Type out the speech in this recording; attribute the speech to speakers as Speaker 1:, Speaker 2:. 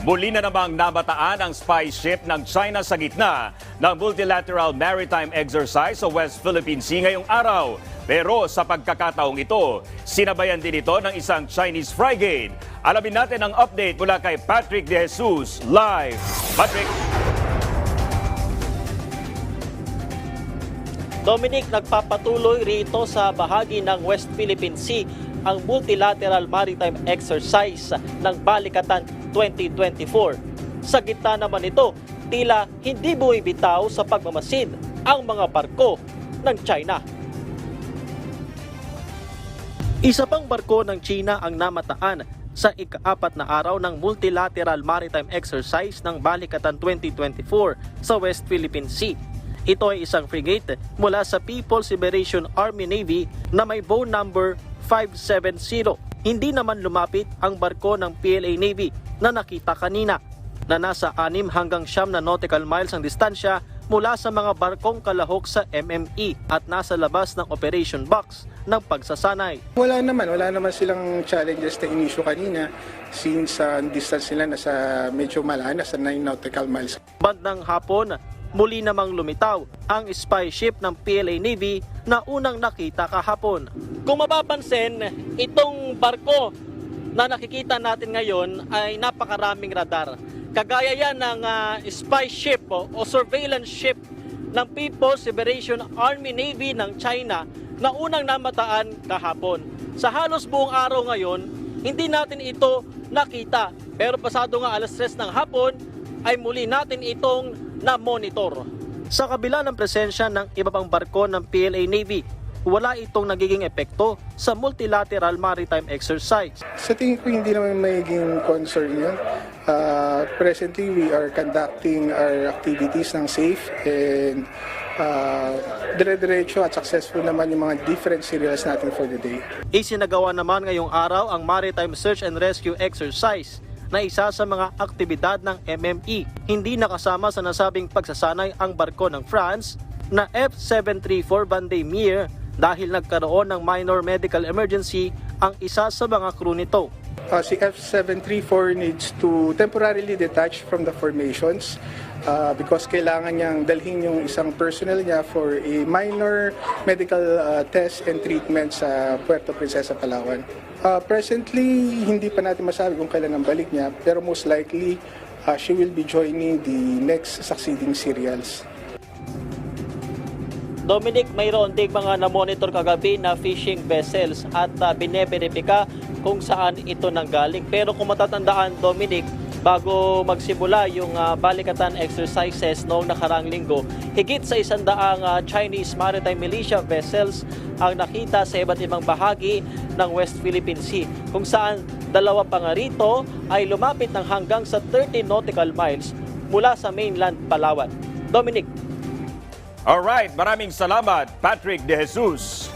Speaker 1: Muli na namang nabataan ang spy ship ng China sa gitna ng multilateral maritime exercise sa West Philippine Sea ngayong araw. Pero sa pagkakataong ito, sinabayan din ito ng isang Chinese frigate. Alamin natin ang update mula kay Patrick De Jesus live. Patrick!
Speaker 2: Dominic, nagpapatuloy rito sa bahagi ng West Philippine Sea ang multilateral maritime exercise ng Balikatan 2024. Sa gitna naman ito, tila hindi bumibitaw sa pagmamasid ang mga barko ng China. Isa pang barko ng China ang namataan sa ikaapat na araw ng multilateral maritime exercise ng Balikatan 2024 sa West Philippine Sea. Ito ay isang frigate mula sa People's Liberation Army Navy na may bow number 570. Hindi naman lumapit ang barko ng PLA Navy na nakita kanina na nasa 6 hanggang 9 na nautical miles ang distansya mula sa mga barkong kalahok sa MME at nasa labas ng operation box ng pagsasanay.
Speaker 3: Wala naman, wala naman silang challenges na inisyu kanina since uh, distance nila nasa medyo malayo, nasa 9 nautical miles.
Speaker 2: Bandang hapon, muli namang lumitaw ang spy ship ng PLA Navy na unang nakita kahapon. Kung mapapansin, itong barko na nakikita natin ngayon ay napakaraming radar. Kagaya yan ng ah, spy ship o, o surveillance ship ng People's Liberation Army Navy ng China na unang namataan kahapon. Sa halos buong araw ngayon, hindi natin ito nakita. Pero pasado nga alas 3 ng hapon, ay muli natin itong na-monitor. Sa kabila ng presensya ng iba pang barko ng PLA Navy, wala itong nagiging epekto sa multilateral maritime exercise.
Speaker 3: Sa tingin ko hindi naman magiging concern yun. Uh, presently, we are conducting our activities ng safe and uh, dire-diretso at successful naman yung mga different serials natin for the day.
Speaker 2: Isinagawa naman ngayong araw ang Maritime Search and Rescue Exercise na isa sa mga aktibidad ng MME. Hindi nakasama sa nasabing pagsasanay ang barko ng France na F734 Vendée dahil nagkaroon ng minor medical emergency ang isa sa mga crew nito.
Speaker 3: Uh, si F734 needs to temporarily detach from the formations uh, because kailangan niyang dalhin yung isang personnel niya for a minor medical uh, test and treatment sa Puerto Princesa, Palawan. Uh, presently, hindi pa natin masabi kung kailan ang balik niya, pero most likely, uh, she will be joining the next succeeding serials.
Speaker 2: Dominic, mayroon ding mga na-monitor kagabi na fishing vessels at uh, bineberipika kung saan ito nanggaling. Pero kung matatandaan, Dominic, bago magsimula yung uh, balikatan exercises noong nakarang linggo, higit sa isandaang uh, Chinese maritime militia vessels ang nakita sa iba't ibang bahagi ng West Philippine Sea, kung saan dalawa pa nga rito ay lumapit ng hanggang sa 30 nautical miles mula sa mainland Palawan. Dominic,
Speaker 1: Alright, maraming salamat Patrick De Jesus.